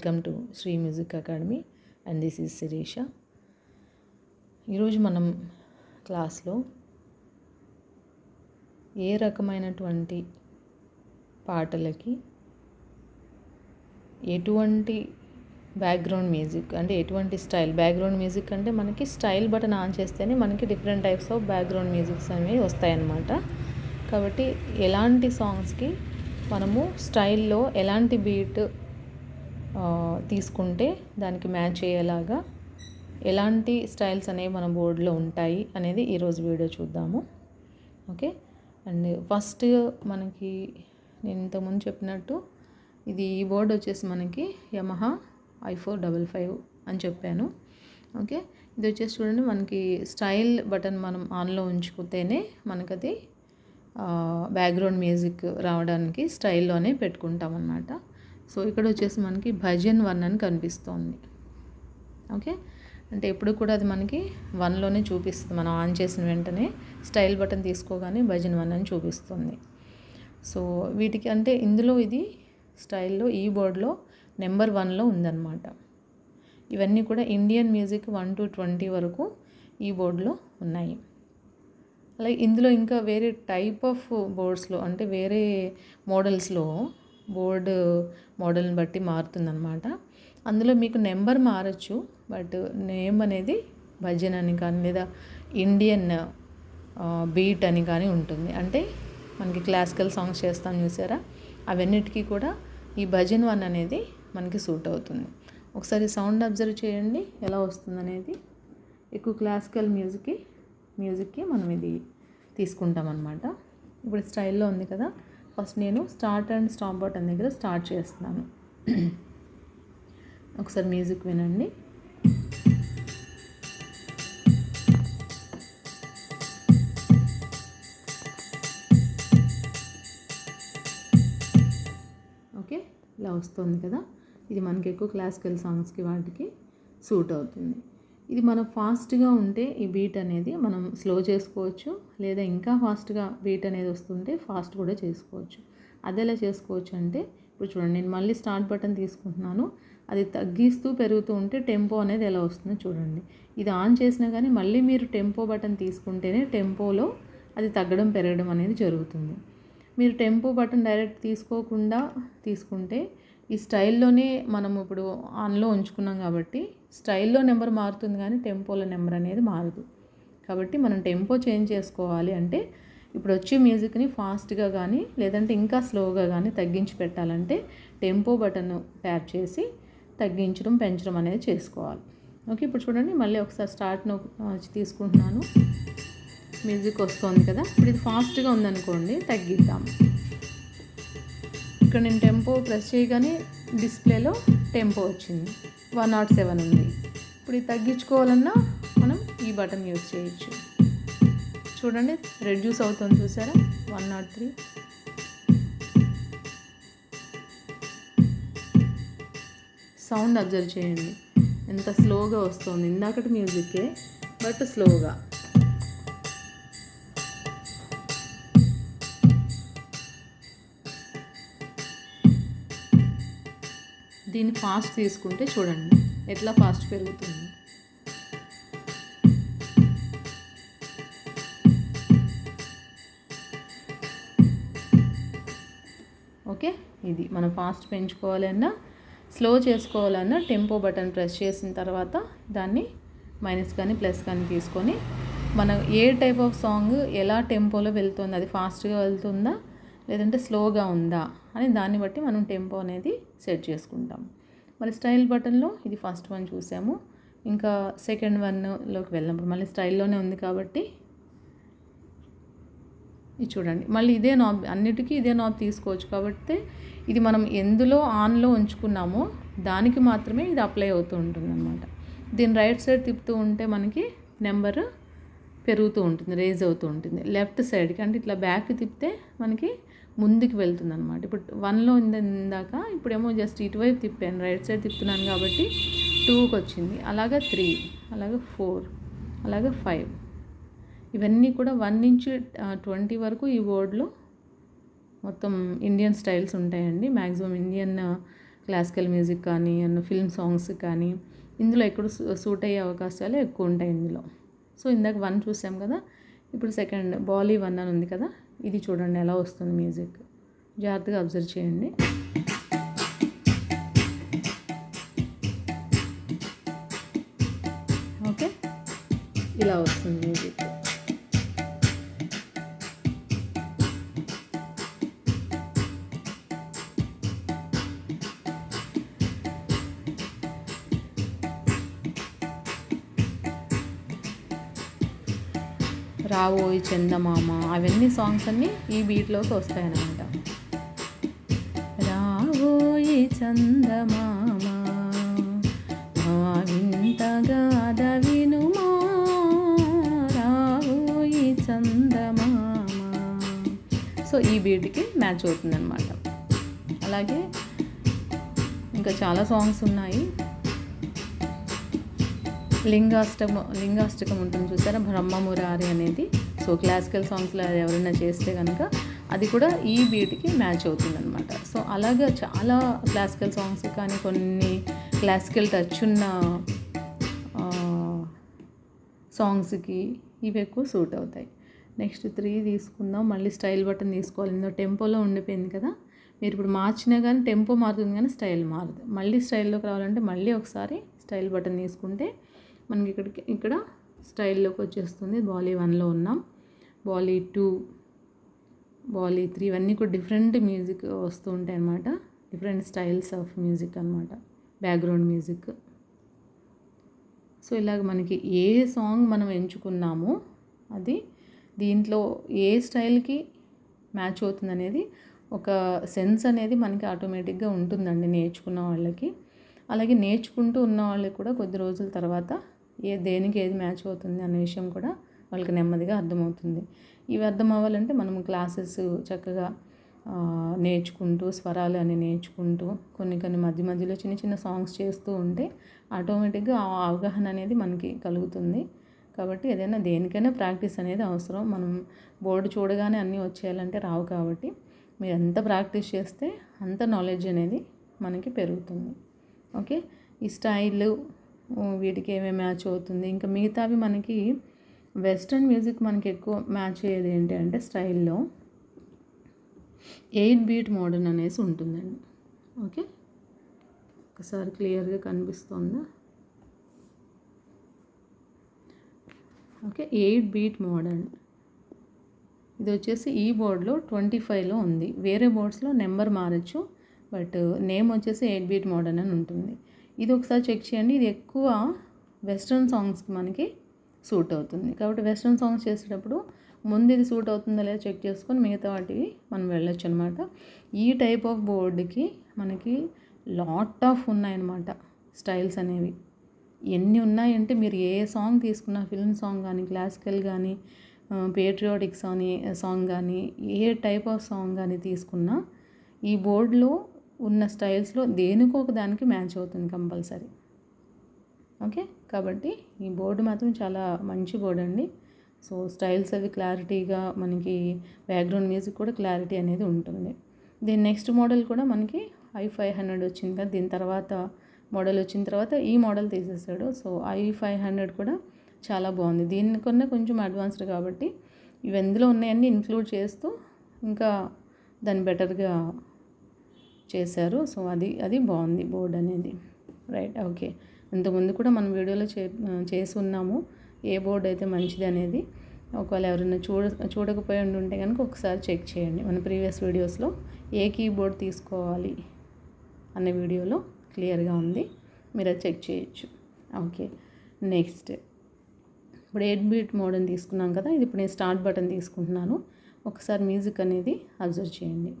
Welcome to Shri music academy and this is Sirisha. ఈరోజు మనం క్లాస్లో ఏ రకమైనటువంటి పాటలకి ఎటువంటి బ్యాక్గ్రౌండ్ మ్యూజిక్ అంటే ఎటువంటి స్టైల్ బ్యాక్గ్రౌండ్ మ్యూజిక్ అంటే మనకి స్టైల్ బటన్ ఆన్ చేస్తేనే మనకి different types of background musics అనేవి వస్తాయన్నమాట. కాబట్టి ఎలాంటి సాంగ్స్కి మనము స్టైల్లో ఎలాంటి బీట్ తీసుకుంటే దానికి మ్యాచ్ అయ్యేలాగా ఎలాంటి స్టైల్స్ అనేవి మన బోర్డులో ఉంటాయి అనేది ఈరోజు వీడియో చూద్దాము. ఓకే? అండ్ ఫస్ట్ మనకి నేను ఇంతకుముందు చెప్పినట్టు ఇది ఈ బోర్డు వచ్చేసి మనకి Yamaha I four double five అని చెప్పాను. ఓకే? ఇది వచ్చేసి చూడండి మనకి స్టైల్ బటన్ మనం ఆన్లో ఉంచుకుంటేనే మనకది బ్యాక్గ్రౌండ్ మ్యూజిక్ రావడానికి స్టైల్లోనే పెట్టుకుంటాం అన్నమాట సో ఇక్కడ వచ్చేసి మనకి భజన్ వన్ అని కనిపిస్తోంది. ఓకే? అంటే ఎప్పుడు కూడా అది మనకి వన్లోనే చూపిస్తుంది. మనం ఆన్ చేసిన వెంటనే స్టైల్ బటన్ తీసుకోగానే భజన్ వన్ అని చూపిస్తుంది. సో వీటికి అంటే ఇందులో ఇది స్టైల్లో ఈ బోర్డ్లో నెంబర్ వన్లో ఉందన్నమాట. ఇవన్నీ కూడా Indian music one two twenty వరకు ఈ బోర్డులో ఉన్నాయి. అలాగే ఇందులో ఇంకా వేరే టైప్ ఆఫ్ బోర్డ్స్లో అంటే వేరే మోడల్స్లో బోర్డు మోడల్ని బట్టి మారుతుందన్నమాట. అందులో మీకు నెంబర్ మారచ్చు బట్ నేమ్ అనేది భజన్ అని కానీ లేదా ఇండియన్ బీట్ అని కానీ ఉంటుంది. అంటే మనకి క్లాసికల్ సాంగ్స్ చేస్తాం చూసారా? అవన్నిటికీ కూడా ఈ భజన్ వన్ అనేది మనకి సూట్ అవుతుంది. ఒకసారి సౌండ్ అబ్జర్వ్ చేయండి ఎలా వస్తుంది అనేది ఎక్కువ క్లాసికల్ మ్యూజిక్కి మ్యూజిక్కి మనం ఇది తీసుకుంటాం అనమాట ఇప్పుడు స్టైల్లో ఉంది కదా ఫస్ట్ నేను స్టార్ట్ అండ్ స్టాప్ బటన్ దగ్గర స్టార్ట్ చేస్తున్నాను. ఒకసారి మ్యూజిక్ వినండి. ఓకే? ఇలా వస్తుంది కదా? ఇది మనకి ఎక్కువ క్లాసికల్ సాంగ్స్కి వాటికి సూట్ అవుతుంది. ఇది మనం ఫాస్ట్గా ఉంటే ఈ బీట్ అనేది మనం స్లో చేసుకోవచ్చు. లేదా ఇంకా ఫాస్ట్గా బీట్ అనేది వస్తుంటే ఫాస్ట్ కూడా చేసుకోవచ్చు. అది ఎలా చేసుకోవచ్చు అంటే ఇప్పుడు చూడండి నేను మళ్ళీ స్టార్ట్ బటన్ తీసుకుంటున్నాను. అది తగ్గిస్తూ పెరుగుతూ ఉంటే టెంపో అనేది ఎలా వస్తుందో చూడండి. ఇది ఆన్ చేసినా కానీ మళ్ళీ మీరు టెంపో బటన్ తీసుకుంటేనే టెంపోలో అది తగ్గడం పెరగడం అనేది జరుగుతుంది. మీరు టెంపో బటన్ డైరెక్ట్ తీసుకోకుండా తీసుకుంటే ఈ స్టైల్లోనే మనం ఇప్పుడు ఆన్లో ఉంచుకున్నాం కాబట్టి స్టైల్లో నెంబర్ మారుతుంది కానీ టెంపోలో నెంబర్ అనేది మారదు. కాబట్టి మనం టెంపో చేంజ్ చేసుకోవాలి అంటే ఇప్పుడు వచ్చే మ్యూజిక్ని ఫాస్ట్గా కానీ లేదంటే ఇంకా స్లోగా కానీ తగ్గించి పెట్టాలంటే టెంపో బటన్ ట్యాప్ చేసి తగ్గించడం పెంచడం అనేది చేసుకోవాలి. ఓకే ఇప్పుడు చూడండి మళ్ళీ ఒకసారి స్టార్ట్ తీసుకుంటున్నాను. మ్యూజిక్ వస్తుంది కదా. ఇప్పుడు ఇది ఫాస్ట్గా ఉందనుకోండి తగ్గిద్దాం. ఇక్కడ నేను టెంపో ప్రెస్ చేయగానే డిస్ప్లేలో టెంపో వచ్చింది. వన్ నాట్ సెవెన్ ఉంది. ఇప్పుడు ఇది తగ్గించుకోవాలన్నా మనం ఈ బటన్ యూజ్ చేయొచ్చు. చూడండి రెడ్యూస్ అవుతుంది చూసారా? One not three. Sound observe చేయండి. ఎంత స్లోగా వస్తుంది. ఇందాకటి మ్యూజిక్కే బట్ స్లోగా. దీన్ని ఫాస్ట్ తీసుకుంటే చూడండి ఎట్లా ఫాస్ట్ పెరుగుతుంది. ఓకే ఇది మనం ఫాస్ట్ పెంచుకోవాలన్నా స్లో చేసుకోవాలన్నా టెంపో బటన్ ప్రెస్ చేసిన తర్వాత దాన్ని మైనస్ కానీ ప్లస్ కానీ తీసుకొని మనం ఏ టైప్ ఆఫ్ సాంగ్ ఎలా టెంపోలో వెళ్తుంది అది ఫాస్ట్గా వెళ్తుందా లేదంటే స్లోగా ఉందా అని దాన్ని బట్టి మనం టెంపో అనేది సెట్ చేసుకుంటాం. మరి స్టైల్ బటన్లో ఇది ఫస్ట్ వన్ చూసాము. ఇంకా సెకండ్ వన్లోకి వెళ్ళినప్పుడు మళ్ళీ స్టైల్లోనే ఉంది కాబట్టి ఇది చూడండి. మళ్ళీ ఇదే నాబ్ అన్నిటికీ ఇదే నాబ్ తీసుకోవచ్చు కాబట్టి ఇది మనం ఎందులో ఆన్లో ఉంచుకున్నామో దానికి మాత్రమే ఇది అప్లై అవుతూ ఉంటుంది అనమాట దీని రైట్ సైడ్ తిప్పుతూ ఉంటే మనకి నెంబర్ పెరుగుతూ ఉంటుంది రేజ్ అవుతూ ఉంటుంది. లెఫ్ట్ సైడ్కి అంటే ఇట్లా బ్యాక్ తిప్పితే మనకి ముందుకు వెళ్తుంది అనమాట ఇప్పుడు వన్లో ఉంది ఇందాక ఇప్పుడేమో జస్ట్ ఇటువైపు తిప్పాను రైట్ సైడ్ తిప్పుతున్నాను కాబట్టి టూకి వచ్చింది అలాగే త్రీ అలాగే ఫోర్ అలాగే ఫైవ్. ఇవన్నీ కూడా వన్ నుంచి ట్వంటీ వరకు ఈ బోర్డులో మొత్తం ఇండియన్ స్టైల్స్ ఉంటాయండి. మ్యాక్సిమం ఇండియన్ క్లాసికల్ మ్యూజిక్ కానీ అన్న ఫిల్మ్ సాంగ్స్ కానీ ఇందులో ఎక్కడ సూట్ అయ్యే అవకాశాలు ఎక్కువ ఉంటాయి ఇందులో. సో ఇందాక వన్ చూసాం కదా ఇప్పుడు సెకండ్ బాలీ వన్ అని ఉంది కదా ఇది చూడండి ఎలా వస్తుంది మ్యూజిక్. జాగ్రత్తగా అబ్జర్వ్ చేయండి. ఓకే? ఇలా వస్తుంది రావోయ్ చందమామ అవన్నీ సాంగ్స్ అన్నీ ఈ బీట్లోకి వస్తాయన్నమాట. రావోయి చందమామ వింతగా వినుమా? రావోయి చందమామ. సో ఈ బీట్కి మ్యాచ్ అవుతుందన్నమాట. అలాగే ఇంకా చాలా సాంగ్స్ ఉన్నాయి. లింగాష్టకం లింగాష్టకం ఉంటుంది చూసారా? బ్రహ్మమురారి అనేది. సో క్లాసికల్ సాంగ్స్లో ఎవరైనా చేస్తే కనుక అది కూడా ఈ బీట్కి మ్యాచ్ అవుతుందన్నమాట. సో అలాగా చాలా క్లాసికల్ సాంగ్స్ కానీ కొన్ని క్లాసికల్ టచ్ ఉన్న సాంగ్స్కి ఇవి ఎక్కువ సూట్ అవుతాయి. నెక్స్ట్ త్రీ తీసుకుందాం. మళ్ళీ స్టైల్ బటన్ తీసుకోవాలి. ఇందులో టెంపోలో ఉండిపోయింది కదా? మీరు ఇప్పుడు మార్చినా కానీ టెంపో మారుతుంది కానీ స్టైల్ మారదు. మళ్ళీ స్టైల్లోకి రావాలంటే మళ్ళీ ఒకసారి స్టైల్ బటన్ తీసుకుంటే మనకి ఇక్కడికి ఇక్కడ స్టైల్లోకి వచ్చేస్తుంది. బాలీ వన్లో ఉన్నాం. బాలీ టూ బాలీ త్రీ ఇవన్నీ కూడా డిఫరెంట్ మ్యూజిక్ వస్తూ ఉంటాయి అన్నమాట. డిఫరెంట్ స్టైల్స్ ఆఫ్ మ్యూజిక్ అనమాట బ్యాక్గ్రౌండ్ మ్యూజిక్ సో ఇలాగ మనకి ఏ సాంగ్ మనం ఎంచుకున్నామో అది దీంట్లో ఏ స్టైల్కి మ్యాచ్ అవుతుంది అనేది ఒక సెన్స్ అనేది మనకి ఆటోమేటిక్గా ఉంటుందండి నేర్చుకున్న వాళ్ళకి. అలాగే నేర్చుకుంటూ ఉన్న వాళ్ళకి కూడా కొద్ది రోజుల తర్వాత ఏ దేనికి ఏది మ్యాచ్ అవుతుంది అనే విషయం కూడా వాళ్ళకి నెమ్మదిగా అర్థమవుతుంది. ఇవి అర్థం అవ్వాలంటే మనం క్లాసెస్ చక్కగా నేర్చుకుంటూ స్వరాలు అని నేర్చుకుంటూ కొన్ని కొన్ని మధ్య మధ్యలో చిన్న చిన్న సాంగ్స్ చేస్తూ ఉంటే ఆటోమేటిక్గా ఆ అవగాహన అనేది మనకి కలుగుతుంది. కాబట్టి ఏదైనా దేనికైనా ప్రాక్టీస్ అనేది అవసరం. మనం బోర్డు చూడగానే అన్నీ వచ్చేయాలంటే రావు కాబట్టి మీరు ఎంత ప్రాక్టీస్ చేస్తే అంత నాలెడ్జ్ అనేది మనకి పెరుగుతుంది. ఓకే? ఈ స్టైల్ వీటికి ఏమేమి మ్యాచ్ అవుతుంది? ఇంకా మిగతావి మనకి వెస్ట్రన్ మ్యూజిక్ మనకి ఎక్కువ మ్యాచ్ అయ్యేది ఏంటి అంటే స్టైల్లో ఎయిట్ బీట్ మోడర్న్ అనేసి ఉంటుందండి. ఓకే? ఒకసారి క్లియర్గా కనిపిస్తుందా? Okay eight beat modern. ఇది వచ్చేసి ఈ బోర్డ్లో ట్వంటీ ఫైవ్లో ఉంది. వేరే బోర్డ్స్లో నెంబర్ మారచ్చు బట్ నేమ్ వచ్చేసి ఎయిట్ బీట్ మోడర్న్ అని ఉంటుంది. ఇది ఒకసారి చెక్ చేయండి. ఇది ఎక్కువ వెస్ట్రన్ సాంగ్స్కి మనకి సూట్ అవుతుంది. కాబట్టి వెస్ట్రన్ సాంగ్స్ చేసేటప్పుడు ముందు ఇది సూట్ అవుతుందో లేదా చెక్ చేసుకొని మిగతా వాటివి మనం వెళ్ళొచ్చు అనమాట ఈ టైప్ ఆఫ్ బోర్డుకి మనకి లాట్ ఆఫ్ ఉన్నాయన్నమాట స్టైల్స్ అనేవి. ఎన్ని ఉన్నాయంటే మీరు ఏ సాంగ్ తీసుకున్నా ఫిల్మ్ సాంగ్ కానీ క్లాసికల్ కానీ పేట్రియాటిక్ సాంగ్ సాంగ్ కానీ ఏ టైప్ ఆఫ్ సాంగ్ కానీ తీసుకున్నా ఈ బోర్డులో ఉన్న స్టైల్స్లో దేనికో ఒక దానికి మ్యాచ్ అవుతుంది కంపల్సరీ. ఓకే? కాబట్టి ఈ బోర్డు మాత్రం చాలా మంచి బోర్డు అండి. సో స్టైల్స్ అవి క్లారిటీగా మనకి బ్యాక్గ్రౌండ్ మ్యూజిక్ కూడా క్లారిటీ అనేది ఉంటుంది. దీని నెక్స్ట్ మోడల్ కూడా మనకి ఐ ఫైవ్ హండ్రెడ్ వచ్చింది కదా దీని తర్వాత మోడల్ వచ్చిన తర్వాత ఈ మోడల్ తీసేసాడు. సో ఐ ఫైవ్ హండ్రెడ్ కూడా చాలా బాగుంది. దీనికన్నా కొంచెం అడ్వాన్స్డ్ కాబట్టి ఇవి ఎందులో ఉన్నాయన్నీ ఇన్క్లూడ్ చేస్తూ ఇంకా దాన్ని బెటర్గా చేశారు. సో అది అది బాగుంది బోర్డ్ అనేది. Right okay. ఇంతకుముందు కూడా మనం వీడియోలో చే చేసి ఉన్నాము. ఏ బోర్డ్ అయితే మంచిది అనేది. ఒకవేళ ఎవరైనా చూడ చూడకపోయి ఉంటే కనుక ఒకసారి చెక్ చేయండి. మన ప్రీవియస్ వీడియోస్లో ఏ కీబోర్డ్ తీసుకోవాలి అనే వీడియోలో క్లియర్గా ఉంది. మీరు అది చెక్ చేయొచ్చు. ఓకే. నెక్స్ట్. ఇప్పుడు ఎయిట్ బీట్ మోడల్ తీసుకున్నాం కదా ఇది ఇప్పుడు నేను స్టార్ట్ బటన్ తీసుకుంటున్నాను. ఒకసారి మ్యూజిక్ అనేది అబ్జర్వ్ చేయండి.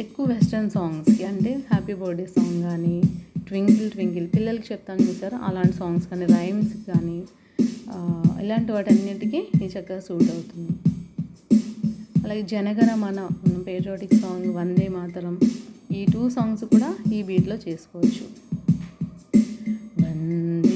ఎక్కువ వెస్ట్రన్ సాంగ్స్కి అంటే హ్యాపీ బర్త్డే సాంగ్ కానీ ట్వింకిల్ ట్వింకిల్ పిల్లలకి చెప్తాను చూసారు? అలాంటి సాంగ్స్ కానీ రైమ్స్ కానీ ఇలాంటి వాటన్నిటికీ ఈ చక్కగా సూట్ అవుతుంది. అలాగే జనగణమన పేట్రియాటిక్ సాంగ్ వందే మాతరం ఈ టూ సాంగ్స్ కూడా ఈ బీట్లో చేసుకోవచ్చు. వంద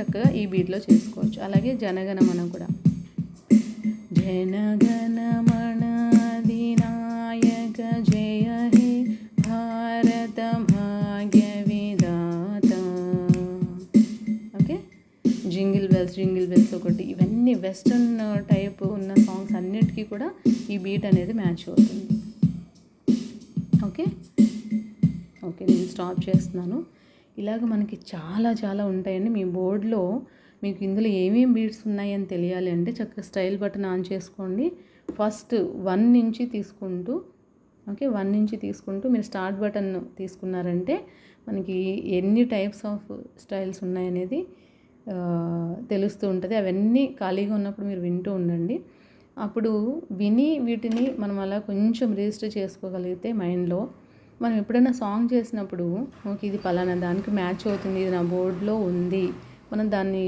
చక్కగా ఈ బీట్లో చేసుకోవచ్చు. అలాగే జనగణమనం కూడా. జనగణమణ అధినాయక జయ హే భారత భాగ్య విధాత okay? Jingle bells jingle bells ఒకటి. ఇవన్నీ వెస్ట్రన్ టైప్ ఉన్న సాంగ్స్ అన్నిటికీ కూడా ఈ బీట్ అనేది మ్యాచ్ అవుతుంది. ఓకే? ఓకే నేను స్టాప్ చేస్తున్నాను. ఇలాగ మనకి చాలా చాలా ఉంటాయండి. మీ బోర్డులో మీకు ఇందులో ఏమేమి బీడ్స్ ఉన్నాయని తెలియాలి అంటే చక్కగా స్టైల్ బటన్ ఆన్ చేసుకోండి. ఫస్ట్ వన్ నుంచి తీసుకుంటూ ఓకే వన్ నుంచి తీసుకుంటూ మీరు స్టార్ట్ బటన్ తీసుకున్నారంటే మనకి ఎన్ని టైప్స్ ఆఫ్ స్టైల్స్ ఉన్నాయనేది తెలుస్తూ ఉంటుంది. అవన్నీ ఖాళీగా ఉన్నప్పుడు మీరు వింటూ ఉండండి. అప్పుడు విని వీటిని మనం అలా కొంచెం రిజిస్టర్ చేసుకోగలిగితే మైండ్లో మనం ఎప్పుడైనా సాంగ్ చేసినప్పుడు ఓకే ఇది పలానా దానికి మ్యాచ్ అవుతుంది ఇది నా బోర్డులో ఉంది మనం దాన్ని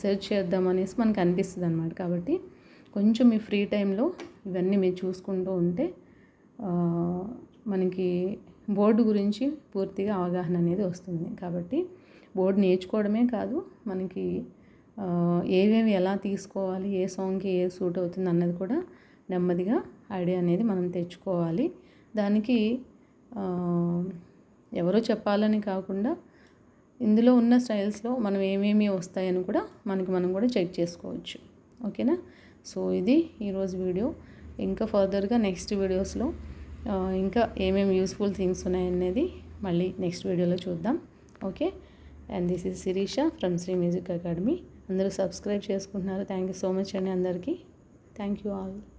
సెర్చ్ చేద్దాం అనేసి మనకు అనిపిస్తుంది అనమాట కాబట్టి కొంచెం మీ ఫ్రీ టైంలో ఇవన్నీ మీరు చూసుకుంటూ ఉంటే మనకి బోర్డు గురించి పూర్తిగా అవగాహన అనేది వస్తుంది. కాబట్టి బోర్డు నేర్చుకోవడమే కాదు మనకి ఏవేవి ఎలా తీసుకోవాలి ఏ సాంగ్కి ఏ సూట్ అవుతుంది అన్నది కూడా నెమ్మదిగా ఐడియా అనేది మనం తెచ్చుకోవాలి. దానికి ఎవరో చెప్పాలని కాకుండా ఇందులో ఉన్న స్టైల్స్లో మనం ఏమేమి వస్తాయని కూడా మనకి మనం కూడా చెక్ చేసుకోవచ్చు. ఓకేనా? సో ఇది ఈరోజు వీడియో. ఇంకా ఫర్దర్గా నెక్స్ట్ వీడియోస్లో ఇంకా ఏమేమి యూస్ఫుల్ థింగ్స్ ఉన్నాయనేది మళ్ళీ నెక్స్ట్ వీడియోలో చూద్దాం. Okay? And this is Sirisha from Shri music academy. అందరూ సబ్స్క్రైబ్ చేసుకుంటున్నారు. థ్యాంక్ యూ సో మచ్ అండి అందరికీ. Thank you all.